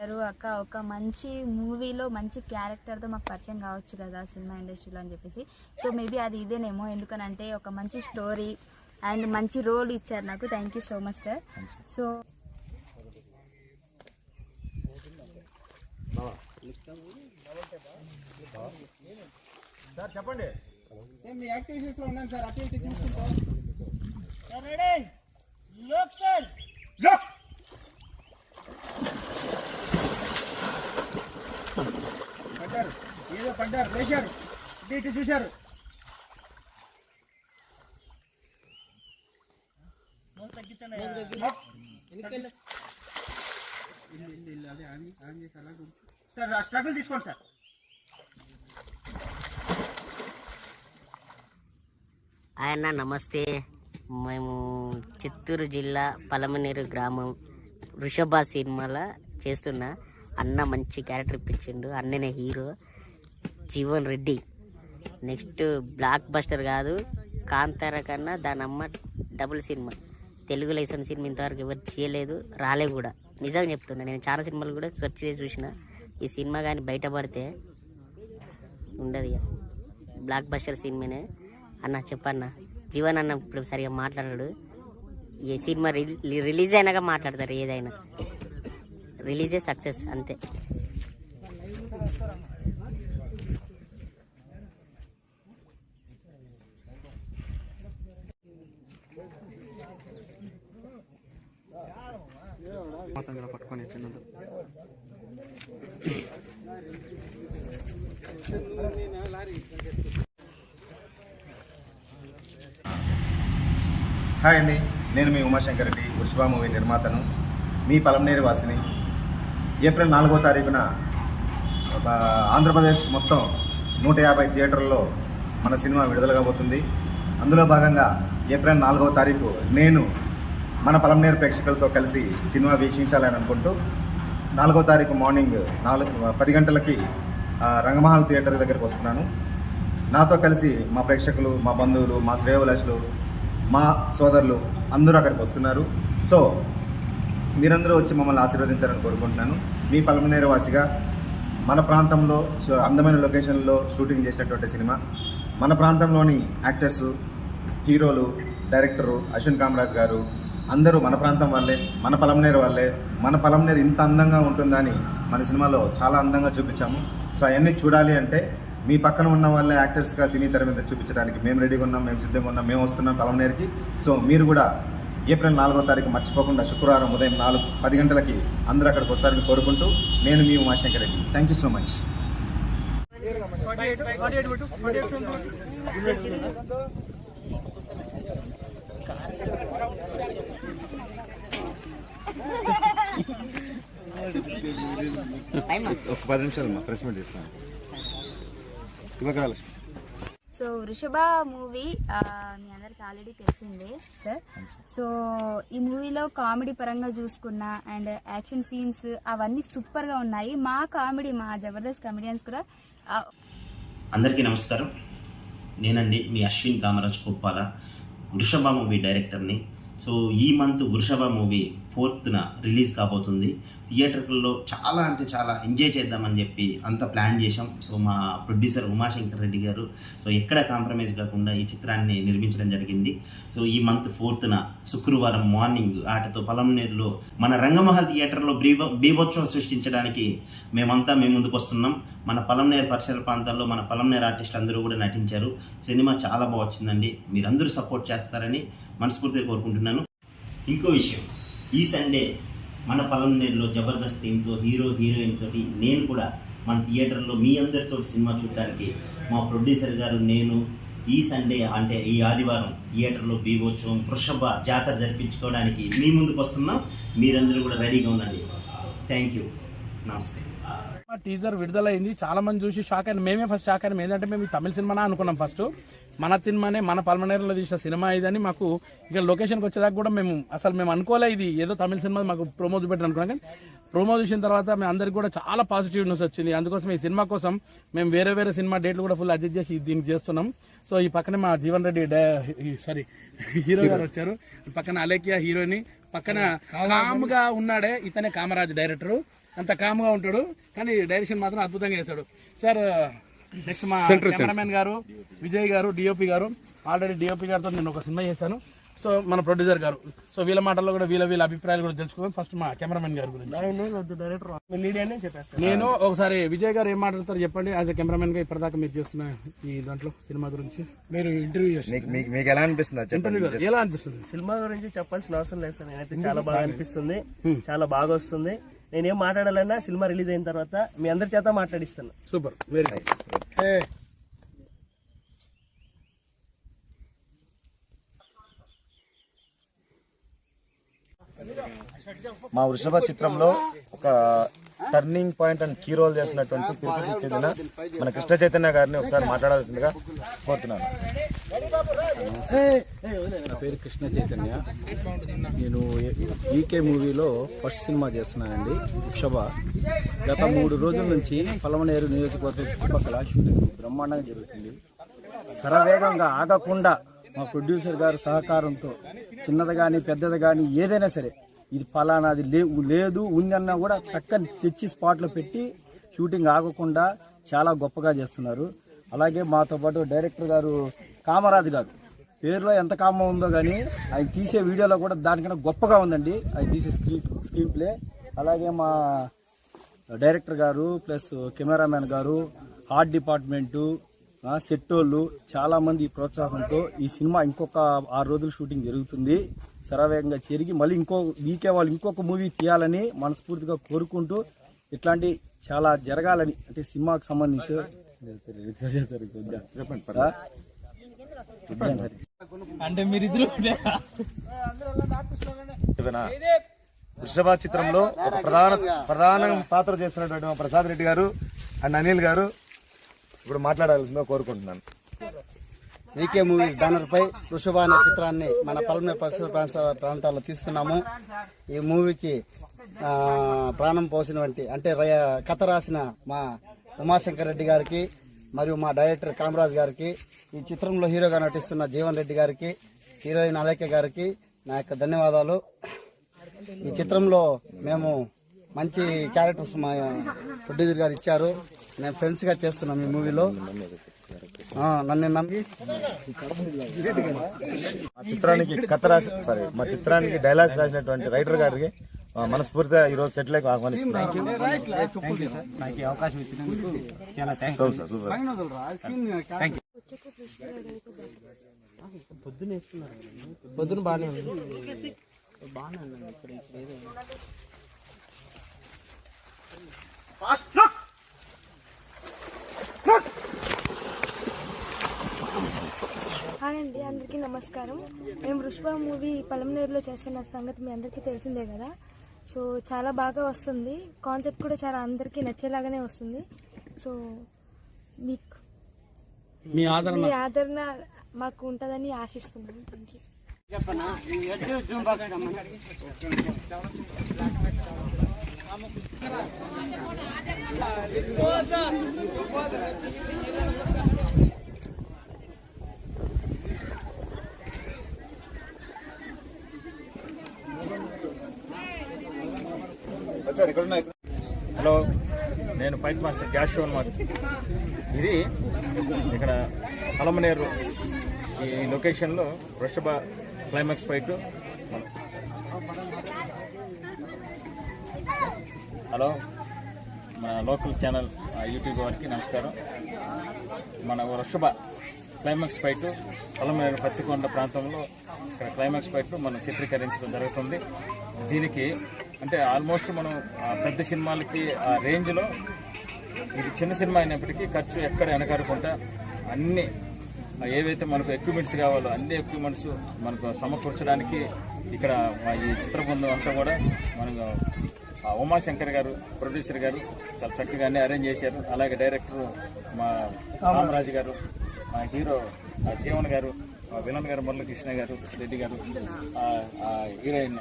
అక్క ఒక మంచి మూవీలో మంచి క్యారెక్టర్తో మాకు పరిచయం కావచ్చు కదా సినిమా ఇండస్ట్రీలో అని చెప్పేసి. సో మేబీ అది ఇదేనేమో. ఎందుకనంటే ఒక మంచి స్టోరీ అండ్ మంచి రోల్ ఇచ్చారు నాకు. Thank you so much sir. So sir చెప్పండి. సార్ మీ యాక్టివిటీస్లో ఉన్నాను సార్. అటు ఇటు చూసుకుంటా పడ్డారు. ఏదో పడ్డారు. లేచారు. ఇటు చూశారు. సార్ ఆ స్ట్రగుల్ తీసుకోండి సార్. ఆయన నమస్తే. మేము చిత్తూరు జిల్లా పలమనేరు గ్రామం వృషభ సినిమాలో చేస్తున్నా. అన్న మంచి క్యారెక్టర్ ఇప్పించిండు. అన్ననే hero Jeevan Reddy. Next blockbuster కాదు కాంతార కన్నా దాని అమ్మ double cinema Telugu license cinema ఇంతవరకు ఎవరు చేయలేదు రాలే కూడా. నిజంగా చెప్తున్నా నేను చాలా సినిమాలు కూడా సెర్చ్ చేసి చూసిన. ఈ సినిమా కానీ బయటపడితే ఉండదు ఇక. బ్లాక్ బస్టర్ సినిమానే. అన్న చెప్పన్న. జీవన్ అన్న ఇప్పుడు సరిగా మాట్లాడాడు. ఈ సినిమా రిలీజ్ అయినాక మాట్లాడతారు ఏదైనా. రిలీజే సక్సెస్ అంతే. హాయ్ అండి నేను మీ ఉమాశంకర్ రెడ్డి పుష్ప మూవీ నిర్మాతను. మీ పలంనేరు వాసిని. ఏప్రిల్ నాలుగో తారీఖున ఆంధ్రప్రదేశ్ మొత్తం నూట యాభై థియేటర్లలో మన సినిమా విడుదల కాబోతుంది. అందులో భాగంగా ఏప్రిల్ నాలుగవ తారీఖు నేను మన పలంనేరు ప్రేక్షకులతో కలిసి సినిమా వీక్షించాలని అనుకుంటూ నాలుగో తారీఖు మార్నింగ్ నాలుగు పది గంటలకి రంగమహల్ థియేటర్ దగ్గరికి వస్తున్నాను. నాతో కలిసి మా ప్రేక్షకులు మా బంధువులు మా శ్రేయోభిలాషులు మా సోదరులు అందరూ అక్కడికి వస్తున్నారు. సో మీరందరూ వచ్చి మమ్మల్ని ఆశీర్వదించాలని కోరుకుంటున్నాను. మీ పలమనేరు వాసిగా మన ప్రాంతంలో అందమైన లొకేషన్లో షూటింగ్ చేసినటువంటి సినిమా. మన ప్రాంతంలోని యాక్టర్స్ హీరోలు డైరెక్టరు అశ్విన్ కామరాజ్ గారు అందరూ మన ప్రాంతం వాళ్ళే మన పలమనేరు వాళ్ళే మన పలంనేరు ఇంత అందంగా ఉంటుందని మన సినిమాలో చాలా అందంగా చూపించాము. సో అవన్నీ చూడాలి అంటే మీ పక్కన ఉన్న వాళ్ళే యాక్టర్స్గా సినీ తెర మీద చూపించడానికి మేము రెడీగా ఉన్నాం మేము సిద్ధంగా ఉన్నాం మేము వస్తున్నాం పలమనేరుకి. సో మీరు కూడా ఏప్రిల్ నాలుగో తారీఖు మర్చిపోకుండా శుక్రవారం ఉదయం నాలుగు పది గంటలకి అందరూ అక్కడికి వస్తారని కోరుకుంటూ నేను మీ Umashankar Reddy. Thank you so much ఒక పది నిమిషాలు ప్రెస్ మీట్ తీసుకున్నాను ఇవ్వగల సో వృషభ మూవీ మీ అందరికి ఆల్రెడీ తెలిసిందే సార్. సో ఈ మూవీలో కామెడీ పరంగా చూసుకున్న అండ్ యాక్షన్ సీన్స్ అవన్నీ సూపర్గా ఉన్నాయి. మా కామెడీ మా జబర్దస్త్ కామెడియన్స్ కూడా అందరికీ నమస్కారం. నేనండి మీ అశ్విన్ కామరాజ్ కుప్పాల వృషభ మూవీ డైరెక్టర్ని. సో ఈ మంత్ వృషభ మూవీ ఫోర్త్న రిలీజ్ కాబోతుంది. థియేటర్లో చాలా అంటే చాలా ఎంజాయ్ చేద్దామని చెప్పి అంత ప్లాన్ చేశాం. సో మా ప్రొడ్యూసర్ ఉమాశంకర్ రెడ్డి గారు. సో ఎక్కడ కాంప్రమైజ్ కాకుండా ఈ చిత్రాన్ని నిర్మించడం జరిగింది. సో ఈ మంత్ ఫోర్త్న శుక్రవారం మార్నింగ్ ఆటతో పొలంనేరులో మన రంగమహల్ థియేటర్లో బీభ బీభోత్సవం సృష్టించడానికి మేమంతా మేము ముందుకు వస్తున్నాం. మన పొలంనేరు పరిసర ప్రాంతాల్లో మన పొలంనేరు ఆర్టిస్టులు అందరూ కూడా నటించారు. సినిమా చాలా బాగా వచ్చిందండి. మీరందరూ సపోర్ట్ చేస్తారని మనస్ఫూర్తిగా కోరుకుంటున్నాను. ఇంకో విషయం. ఈ సండే మన పొలంనేరులో జబర్దస్త్ టీంతో హీరో హీరోయిన్ తోటి నేను కూడా మన థియేటర్లో మీ అందరితో సినిమా చూడడానికి మా ప్రొడ్యూసర్ గారు నేను ఈ సండే అంటే ఈ ఆదివారం థియేటర్లో బీభోత్సవం వృషభ జాతర జరిపించుకోవడానికి మీ ముందుకు వస్తున్నాం. మీరందరూ కూడా రెడీగా ఉండండి. థ్యాంక్ యూ నమస్తే టీజర్ విడుదలైంది. చాలా మంది చూసి షాక్ అయ్యారు మేమే ఫస్ట్ షాక్ అయ్యాం ఏంటంటే మేము తమిళ సినిమానా అనుకున్నాం ఫస్ట్ మన సినిమానే మన పల్మనేరులో తీసిన సినిమా ఇదని మాకు ఇక లొకేషన్కి వచ్చేదాకా కూడా మేము అసలు మేము అనుకోలే ఇది. ఏదో తమిళ సినిమా మాకు ప్రోమో చూపెట్టారు అనుకున్నాం కానీ ప్రోమో చూసిన తర్వాత మేము అందరికి కూడా చాలా పాజిటివ్ న్యూస్ వచ్చింది. అందుకోసం ఈ సినిమా కోసం మేము వేరే వేరే సినిమా డేట్లు కూడా ఫుల్ అడ్జస్ట్ చేసి దీనికి చేస్తున్నాం. సో ఈ పక్కనే మా జీవన్ రెడ్డి సారీ హీరో గారు వచ్చారు. పక్కన అలేకియా హీరోని పక్కన కామ్గా ఉన్నాడే ఇతనే కామరాజ్ డైరెక్టర్. అంత కామ్గా ఉంటాడు కానీ డైరెక్షన్ మాత్రం అద్భుతంగా చేశాడు. సార్ నెక్స్ట్ మా కెమెరామెన్ గారు విజయ్ గారు డిఓపి గారు. ఆల్రెడీ డిఓపి గారితో నేను ఒక సినిమా చేశాను. సో మన ప్రొడ్యూసర్ గారు. సో వీళ్ళ మాటల్లో కూడా వీళ్ళ వీళ్ళ అభిప్రాయాలు కూడా తెలుసుకుందాం. ఫస్ట్ మా కెమెరామెన్ గారి గురించి. డైరెక్టర్ నేను ఒకసారి విజయ్ గారు ఏం మాట్లాడతారు చెప్పండి. యాజ్ ఎ కెమెరామెన్గా ఇప్పటిదాకా మీరు చేస్తున్న ఈ దాంట్లో సినిమా గురించి. మీరు ఇంటర్వ్యూ చేస్తారు. మీకు ఎలా అనిపిస్తుంది ఇంటర్వ్యూ ఎలా అనిపిస్తుంది? సినిమా గురించి చెప్పాల్సిన అవసరం లేదు సార్. నేనైతే చాలా బాగా అనిపిస్తుంది. చాలా బాగా వస్తుంది. నేనేం మాట్లాడాలన్నా సినిమా రిలీజ్ అయిన తర్వాత మీ అందరి చేత మాట్లాడిస్తాను సూపర్. వెరీ నైస్ మా వృషభ చిత్రంలో ఒక turning point and key role చేసినటువంటి తిరుపతికి చెందిన మన కృష్ణ చైతన్య గారిని ఒకసారి మాట్లాడాల్సిందిగా కోరుతున్నాను. నా పేరు కృష్ణ చైతన్య. నేను ఈకే మూవీలో ఫస్ట్ సినిమా చేస్తున్నానండి వృషభ గత మూడు రోజుల నుంచి పలమనేరు నియోజకవర్గం చుట్టుపక్కల షూటింగ్ బ్రహ్మాండంగా జరుగుతుంది. శరవేగంగా ఆగకుండా మా ప్రొడ్యూసర్ గారి సహకారంతో చిన్నది కానీ పెద్దది కానీ ఏదైనా సరే ఇది ఫలానాది లే లేదు ఉందన్నా కూడా టక్కని తెచ్చి స్పాట్లో పెట్టి షూటింగ్ ఆగకుండా చాలా గొప్పగా చేస్తున్నారు. అలాగే మాతో పాటు డైరెక్టర్ గారు కామరాజు గారు. పేరులో ఎంత కామం ఉందో కానీ ఆయన తీసే వీడియోలో కూడా దానికన్నా గొప్పగా ఉందండి. ఆయన తీసే స్క్రీన్ స్క్రీన్ ప్లే. అలాగే మా డైరెక్టర్ గారు ప్లస్ కెమెరామెన్ గారు ఆర్ట్ డిపార్ట్మెంటు సెట్టోళ్ళు సెట్ వాళ్ళు ప్రోత్సాహంతో ఈ సినిమా ఇంకొక ఆరు రోజులు షూటింగ్ జరుగుతుంది. శరవేగంగా జరిగి మళ్ళీ ఇంకో వీకే వాళ్ళు ఇంకొక మూవీ తీయాలని మనస్ఫూర్తిగా కోరుకుంటూ ఇట్లాంటి చాలా జరగాలని అంటే సినిమాకు సంబంధించి. చెప్పండి. అంటే మీరిద్దరు వృషభ చిత్రంలో ఒక ప్రధాన ప్రధాన పాత్ర చేస్తున్నటువంటి మా ప్రసాద్ రెడ్డి గారు అండ్ అనిల్ గారు ఇప్పుడు మాట్లాడాల్సిందిగా కోరుకుంటున్నాను. వీకే మూవీస్ బ్యానర్ పై వృషభ అనే చిత్రాన్ని మన పల్మే పరిసర ప్రాంత- ప్రాంతాల్లో తీస్తున్నాము. ఈ మూవీకి ఆ, ప్రాణం పోసినటువంటి అంటే రయ- కథ రాసిన మా ఉమాశంకర్ రెడ్డి గారికి మరియు మా డైరెక్టర్ కామరాజ్ గారికి ఈ చిత్రంలో హీరోగా నటిస్తున్న జీవన్ రెడ్డి గారికి హీరోయిన్ అలేఖ్య గారికి నా యొక్క ధన్యవాదాలు. ఈ చిత్రంలో మేము మంచి క్యారెక్టర్స్ మా ప్రొడ్యూసర్ గారు ఇచ్చారు. మేము ఫ్రెండ్స్గా చేస్తున్నాం ఈ మూవీలో. నన్ను నమ్మి మా చిత్రానికి కథ రాసి సారీ మా చిత్రానికి డైలాగ్స్ రాసినటువంటి రైటర్ గారికి మనస్ఫూర్తిగా ఈ రోజు సెటిల్ ఆహ్వానిస్తున్నాను అవకాశం ఇచ్చినందుకు చాలా థ్యాంక్స్ పొద్దున బాగానే ఉంది. హాయ్ అండి అందరికీ నమస్కారం. మేము వృషభ మూవీ పలమనేరులో చేస్తున్న సంగతి మీ అందరికీ తెలిసిందే కదా. సో చాలా బాగా వస్తుంది. కాన్సెప్ట్ కూడా చాలా అందరికీ నచ్చేలాగానే వస్తుంది. సో మీకు మీ ఆదరణ. మీ ఆదరణ మాకు ఉంటుందని ఆశిస్తున్నాను. థ్యాంక్ యూ హలో నేను ఫైట్ మాస్టర్ జాషో అనమాట ఇది ఇక్కడ పలమనేరు ఈ లొకేషన్లో వృషభ క్లైమాక్స్ ఫైట్. హలో మన లోకల్ ఛానల్ ఆ, యూట్యూబ్ వారికి నమస్కారం. మన వృషభ క్లైమాక్స్ ఫైట్ పలమనేరు పత్తికొండ ప్రాంతంలో ఇక్కడ క్లైమాక్స్ ఫైట్ మనం చిత్రీకరించడం జరుగుతుంది. దీనికి అంటే ఆల్మోస్ట్ మనం ఆ, పెద్ద సినిమాలకి ఆ రేంజ్లో ఇది చిన్న సినిమా అయినప్పటికీ ఖర్చు ఎక్కడ వెనకాడకుండా అన్ని ఏవైతే మనకు ఎక్విప్మెంట్స్ కావాలో అన్ని ఎక్విప్మెంట్స్ మనకు సమకూర్చడానికి ఇక్కడ ఈ చిత్ర బృందం అంతా కూడా మనకు ఉమాశంకర్ గారు ప్రొడ్యూసర్ గారు చాలా చక్కగా అన్ని అరేంజ్ చేశారు. అలాగే డైరెక్టర్ మా రామరాజు గారు మా హీరో జీవన్ గారు మా విలన్ గారు మురళకృష్ణ గారు రెడ్డి గారు హీరోయిన్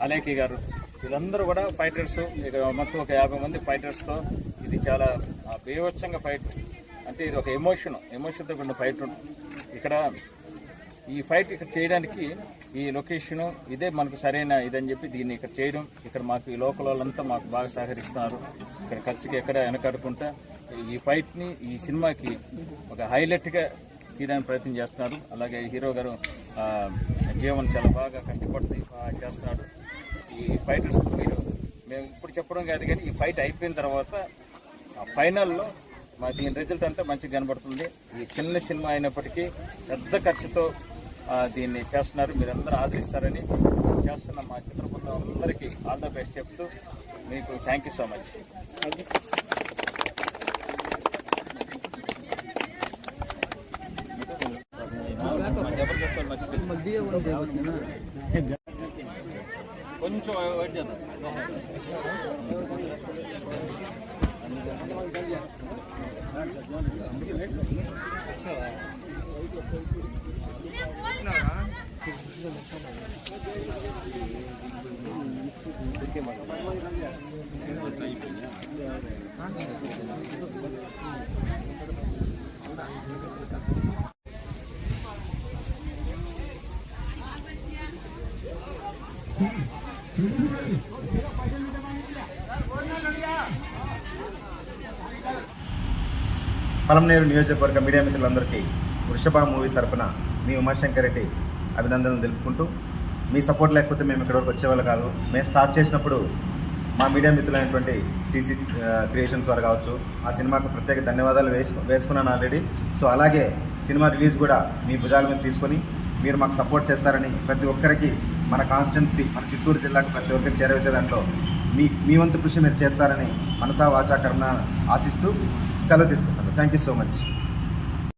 అలేఖి గారు వీళ్ళందరూ కూడా ఫైటర్స్ ఇక మొత్తం ఒక యాభై మంది ఫైటర్స్తో ఇది చాలా బీభత్సంగా ఫైట్. అంటే ఇది ఒక ఎమోషన్ ఎమోషన్తో కూడిన ఫైట్ ఇక్కడ ఈ ఫైట్ ఇక్కడ చేయడానికి ఈ లొకేషన్ ఇదే మనకు సరైన ఇదని చెప్పి దీన్ని ఇక్కడ చేయడం ఇక్కడ మాకు ఈ లోకల్ వాళ్ళంతా మాకు బాగా సహకరిస్తున్నారు. ఇక్కడ ఖర్చుకి ఎక్కడ వెనకడుకుంటా ఈ ఫైట్ని ఈ సినిమాకి ఒక హైలైట్గా తీయడానికి ప్రయత్నం చేస్తున్నారు. అలాగే హీరో గారు జీవన్ చాలా బాగా కష్టపడి చేస్తున్నాడు. ఈ ఫైటర్స్ మీరు మేము ఇప్పుడు చెప్పడం కాదు కానీ ఈ ఫైట్ అయిపోయిన తర్వాత ఆ ఫైనల్లో మా దీని రిజల్ట్ అంతా మంచిగా కనబడుతుంది. ఈ చిన్న సినిమా అయినప్పటికీ పెద్ద ఖర్చుతో దీన్ని చేస్తున్నారు. మీరందరూ ఆదరిస్తారని చేస్తున్న మా చిత్రబృందం అందరికీ ఆల్ ద బెస్ట్ చెప్తూ మీకు థ్యాంక్ యూ సో మచ్ बैठ जाना। अच्छा। పలంనేరు నియోజకవర్గ మీడియా మిత్రులందరికీ వృషభ మూవీ తరపున మీ ఉమాశంకర్ రెడ్డి అభినందనలు తెలుపుకుంటూ మీ సపోర్ట్ లేకపోతే మేము ఇక్కడ వరకు వచ్చేవాళ్ళు కాదు. మేము స్టార్ట్ చేసినప్పుడు మా మీడియా మిత్రులైనటువంటి సీసీ క్రియేషన్స్ వారు కావచ్చు ఆ సినిమాకు ప్రత్యేక ధన్యవాదాలు వేసుకు వేసుకున్నాను ఆల్రెడీ. సో అలాగే సినిమా రిలీజ్ కూడా మీ భుజాల మీద తీసుకొని మీరు మాకు సపోర్ట్ చేస్తారని ప్రతి ఒక్కరికి మన కాన్స్టిట్యున్సీ మన చిత్తూరు జిల్లాకు ప్రతి ఒక్కరికి చేరవేసే దాంట్లో మీ మీ వంతు కృషి మీరు చేస్తారని మనసా వాచా కర్మ ఆశిస్తూ సెలవు తీసుకుంటాను థ్యాంక్ యూ సో మచ్